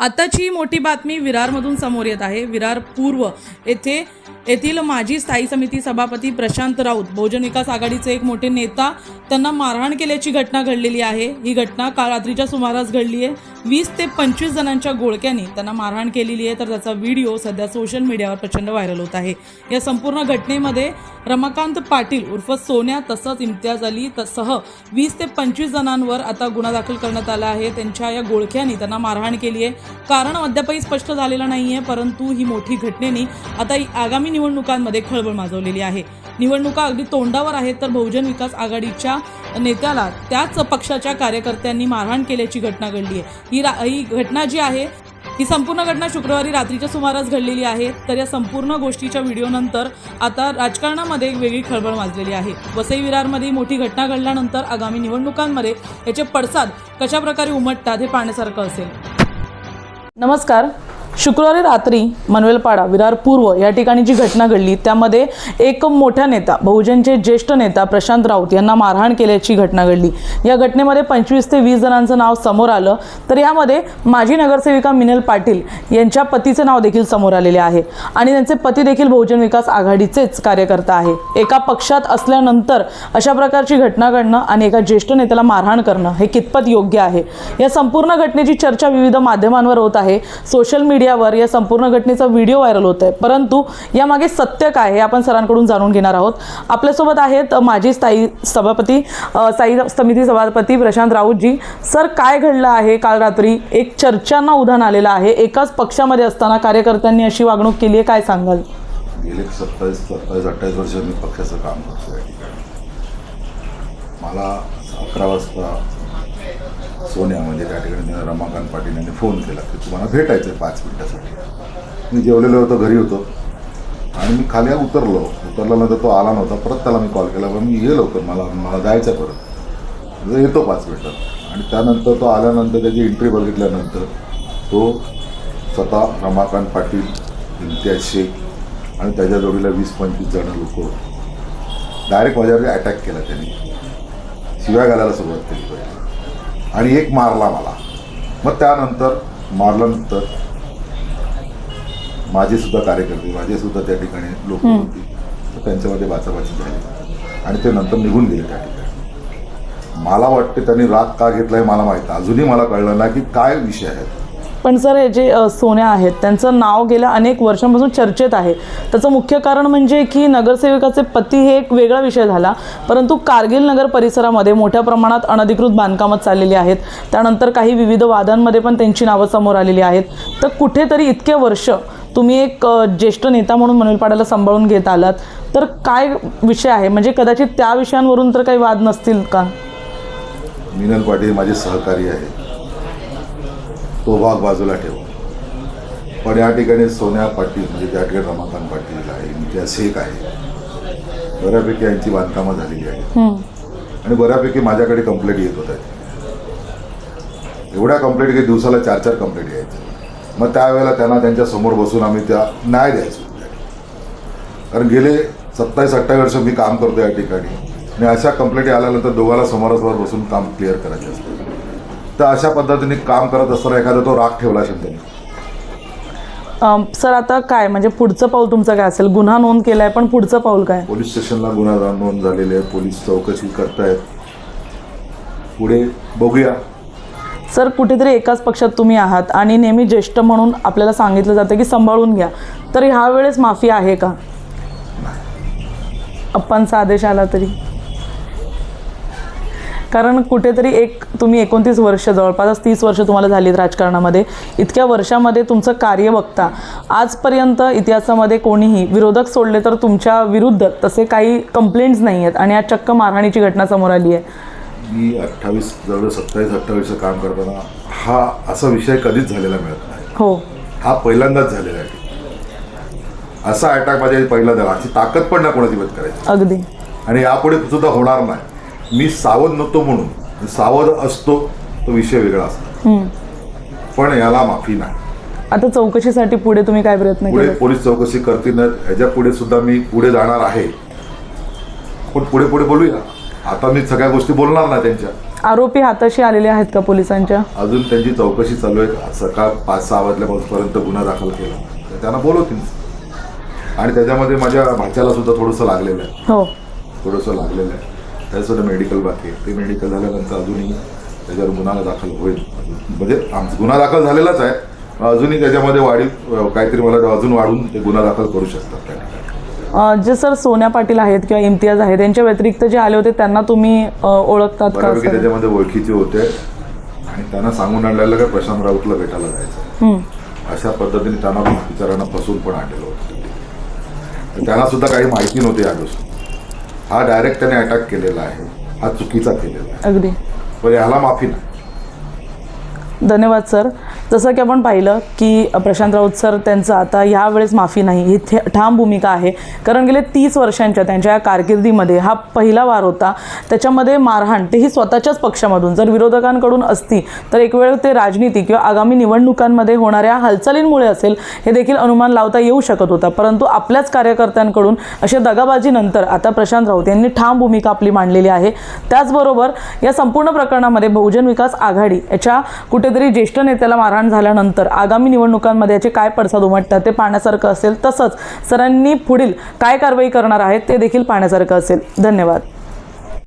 आताची मोठी बातमी विरारमधून समोर येत आहे. विरार पूर्व येथे येथील माजी स्थायी समिती सभापती प्रशांत राऊत बहुजन विकास आघाडीचे एक मोठे नेता त्यांना मारहाण केल्याची घटना घडलेली आहे. ही घटना काल रात्रीच्या सुमारास घडली आहे वीस ते पंचवीस जणांच्या गोळक्यांनी त्यांना मारहाण केलेली आहे तर त्याचा व्हिडिओ सध्या सोशल मीडियावर प्रचंड व्हायरल होत आहे. या संपूर्ण घटनेमध्ये रमाकांत पाटील उर्फ सोन्या तसंच इम्तियाज अली तसह वीस ते पंचवीस जणांवर आता गुन्हा दाखल करण्यात आला आहे. त्यांच्या या गोळख्याने त्यांना मारहाण केली आहे. कारण अद्यापही स्पष्ट झालेलं नाही आहे परंतु ही मोठी घटनेनी आता आगामी निवडणुकांमध्ये खळबळ माजवलेली आहे. निवडणुका अगदी तोंडावर आहेत तर बहुजन विकास आघाडीच्या नेत्याला त्याच पक्षाच्या कार्यकर्त्यांनी मारहाण केल्याची घटना घडली आहे. ही रा ही घटना जी आहे ही संपूर्ण घटना शुक्रवारी रात्रीच्या सुमारास घडलेली आहे. तर या संपूर्ण गोष्टीच्या व्हिडिओनंतर आता राजकारणामध्ये एक वेगळी खळबळ माजलेली आहे. वसई विरारमध्ये मोठी घटना घडल्यानंतर आगामी निवडणुकांमध्ये याचे पडसाद कशाप्रकारे उमटतात हे पाहण्यासारखं असेल. नमस्कार. शुक्रवारी रात्री मनवेलपाडा विरार पूर्व या ठिकाणी जी घटना घडली त्यामध्ये एक मोठ्या नेता बहुजनचे ज्येष्ठ नेता प्रशांत राऊत यांना मारहाण केल्याची घटना घडली. या घटनेमध्ये पंचवीस ते वीस जणांचं नाव समोर आलं. तर यामध्ये माजी नगरसेविका मिनल पाटील यांच्या पतीचे नाव देखील समोर आलेले आहे आणि त्यांचे पती देखील बहुजन विकास आघाडीचेच कार्यकर्ता आहे. एका पक्षात असल्यानंतर अशा प्रकारची घटना घडणं आणि एका ज्येष्ठ नेत्याला मारहाण करणं हे कितपत योग्य आहे? या संपूर्ण घटनेची चर्चा विविध माध्यमांवर होत आहे. सोशल मीडिया मीडियावर या संपूर्ण घटनेचा व्हिडिओ व्हायरल होत आहे परंतु यामागे सत्य काय हे आपण सरांकडून जाणून घेणार आहोत. आपल्यासोबत आहेत माजी स्थायी सभापती स्थायी समिती सभापती प्रशांत राऊतजी. सर काय घडलं आहे? काल रात्री एक चर्चांना उधाण आलेलं आहे. एकाच पक्षामध्ये असताना कार्यकर्त्यांनी अशी वागणूक केली आहे. काय सांगाल? गेले सत्तावीस सत्तावीस अठ्ठावीस वर्ष मी पक्षाचं काम करतो या ठिकाणी. मला अकरा वाजता सोन्या म्हणजे त्या ठिकाणी रमाकांत पाटील यांनी फोन केला. की तुम्हाला भेटायचं आहे पाच मिनटासाठी. मी जेवलेलो होतो घरी होतो. आणि मी खाली उतरलो. उतरल्यानंतर तो आला नव्हता. परत त्याला मी कॉल केला. पण मी ये लवकर मला मला जायचं आहे परत येतो पाच मिनटात. आणि त्यानंतर तो आल्यानंतर त्याची एंट्री बघितल्यानंतर तो स्वतः रमाकांत पाटील इम्तियाज शेख आणि त्याच्या जोडीला वीस पंचवीस जणं लोक डायरेक्ट माझ्यावर अटॅक केला त्यांनी. शिव्या घालायला सुरुवात केली पहिले. आणि एक मारला मला. मग त्यानंतर मारल्यानंतर माझे सुद्धा कार्यकर्ते माझे सुद्धा त्या ठिकाणी लोक होती. तर त्यांच्यामध्ये बाचाबाची झाली. आणि ते नंतर निघून गेले त्या ठिकाणी. मला वाटते त्यांनी राग का घेतला हे मला माहीत आहे. अजूनही मला कळलं नाही की काय विषय आहे. पण सर हे जे सोन्या आहेत त्यांचं नाव गेल्या अनेक वर्षांपासून चर्चेत आहे. त्याचं मुख्य कारण म्हणजे की नगरसेवकाचे पती हे एक वेगळा विषय झाला. परंतु कारगिल नगर परिसरामध्ये मोठ्या प्रमाणात अनधिकृत बांधकामं चाललेली आहेत. त्यानंतर काही विविध वादांमध्ये पण त्यांची नावं समोर आलेली आहेत. तर कुठेतरी इतके वर्ष तुम्ही एक ज्येष्ठ नेता म्हणून मनोलपाड्याला सांभाळून घेत आलात. तर काय विषय आहे? म्हणजे कदाचित त्या विषयांवरून तर काही वाद नसतील का? मिनल पाटील माझे सहकारी आहे तो भाग बाजूला ठेव. पण या ठिकाणी सोन्या पाटील म्हणजे त्या ठिकाणी रमाकांत पाटील आहे शेख आहे. बऱ्यापैकी यांची बांधकामं झालेली आहे आणि बऱ्यापैकी माझ्याकडे कंप्लेंट येत होत्या. एवढ्या कंप्लेंट की दिवसाला चार चार कंप्लेंट यायच्या मग त्यावेळेला त्यांना त्यांच्यासमोर बसून आम्ही त्या न्याय द्यायचो. कारण गेले सत्तावीस अठ्ठावीस वर्ष मी काम करतो या ठिकाणी. आणि अशा कंप्लेंटी आल्यानंतर दोघाला समोरासमोर बसून काम क्लिअर करायचे असतं. तर अशा पद्धतीने काम करत असताना एखादा तो राग ठेवला असेल त्यांनी? सर आता काय? म्हणजे पुढचं पाऊल तुमचं काय असेल? गुन्हा नोंद केलाय पण पुढचं पाऊल काय? पोलीस स्टेशनला गुन्हा नोंद झालेले आहे. पोलीस चौकशी करतायत. पुढे बघूया. सर कुठेतरी एकाच पक्षात तुम्ही आहात आणि नेहमी ज्येष्ठ म्हणून आपल्याला सांगितलं जातं की सांभाळून घ्या. तर ह्या वेळेस माफी आहे का? अप्पांचा आदेश आला तरी. कारण कुठेतरी एक तुम्ही एकोणतीस वर्ष जवळपास तीस वर्ष तुम्हाला झालीत राजकारणामध्ये. इतक्या वर्षामध्ये तुमचं कार्य बघता आजपर्यंत इतिहासामध्ये कोणीही विरोधक सोडले तर तुमच्या विरुद्ध तसे काही कंप्लेंट्स नाही आहेत आणि आज चक्क मारहाणीची घटना समोर आली आहे. मी अठ्ठावीस जवळ सत्तावीस अठ्ठावीस काम करताना हा असा विषय कधीच झालेला मिळत नाही. हो. हा पहिल्यांदाच झालेला आहे. असा अटॅक माझ्या पहिला झाला अशी ताकद पण नाही कोणाची मदत करायची. अगदी. आणि यापुढे सुद्धा होणार नाही. मी सावध नव्हतो म्हणून. सावध असतो तो विषय वेगळा असतो. पण याला माफी नाही. आता चौकशीसाठी पुढे तुम्ही काय प्रयत्न पुढे केले पोलीस चौकशी करतील. ह्याच्या पुढे सुद्धा मी पुढे जाणार आहे. पण पुढे पुढे बोलूया. आता मी सगळ्या गोष्टी बोलणार नाही त्यांच्या. आरोपी हाताशी आलेले आहेत का पोलिसांच्या? अजून त्यांची चौकशी चालू आहे. सकाळ पाच सहा वाजल्यापर्यंत गुन्हा दाखल केला. तर त्यांना बोलवतील. आणि त्याच्यामध्ये माझ्या भाच्याला सुद्धा थोडंसं लागलेलं आहे. हो. थोडंसं लागलेलं आहे. त्याचं मेडिकल बाकी आहे. ते मेडिकल झाल्यानंतर अजूनही त्याच्यावर गुन्हा दाखल होईल. म्हणजे आमचा गुन्हा दाखल झालेलाच आहे. अजूनही त्याच्यामध्ये वाढीव काहीतरी मला अजून वाढून ते गुन्हा दाखल करू शकतात त्या ठिकाणी. जे सर सोन्या पाटील आहेत किंवा इम्तियाज आहेत त्यांच्या व्यतिरिक्त जे आले होते त्यांना तुम्ही ओळखतात का त्याच्यामध्ये ओळखीचे होते. आणि त्यांना सांगून आणलेलं का प्रशांत राऊतला भेटायला जायचं. अशा पद्धतीने त्यांना बिचारांना फसून पण आणलेलं होतं. त्यांना सुद्धा काही माहिती नव्हती या गोष्टी हा डायरेक्ट त्याने अटॅक केलेला आहे. हा चुकीचा केलेला आहे. अगदी. पण ह्याला माफी नाही. धन्यवाद सर जसं की आपण पाहिलं की प्रशांत राऊत सर त्यांचं आता यावेळेस माफी नाही ही थे- ठाम भूमिका आहे. कारण गेले तीस वर्षांच्या त्यांच्या या कारकिर्दीमध्ये हा पहिला वार होता. त्याच्यामध्ये मारहाण तेही स्वतःच्याच पक्षामधून. जर विरोधकांकडून असती तर एक वेळ ते राजनीती किंवा आगामी निवडणुकांमध्ये होणाऱ्या हालचालींमुळे असेल हे देखील अनुमान लावता येऊ शकत होता. परंतु आपल्याच कार्यकर्त्यांकडून अशा दगाबाजीनंतर आता प्रशांत राऊत यांनी ठाम भूमिका आपली मांडलेली आहे. त्याचबरोबर या संपूर्ण प्रकरणामध्ये बहुजन विकास आघाडी याच्या कुठेतरी ज्येष्ठ नेत्याला मारहाण झाल्यानंतर आगामी निवडणुकांमध्ये याचे काय पडसाद उमटतात ते पाहण्यासारखं असेल. तसंच सरांनी पुढील काय कारवाई करणार आहेत ते देखील पाहण्यासारखं असेल. धन्यवाद.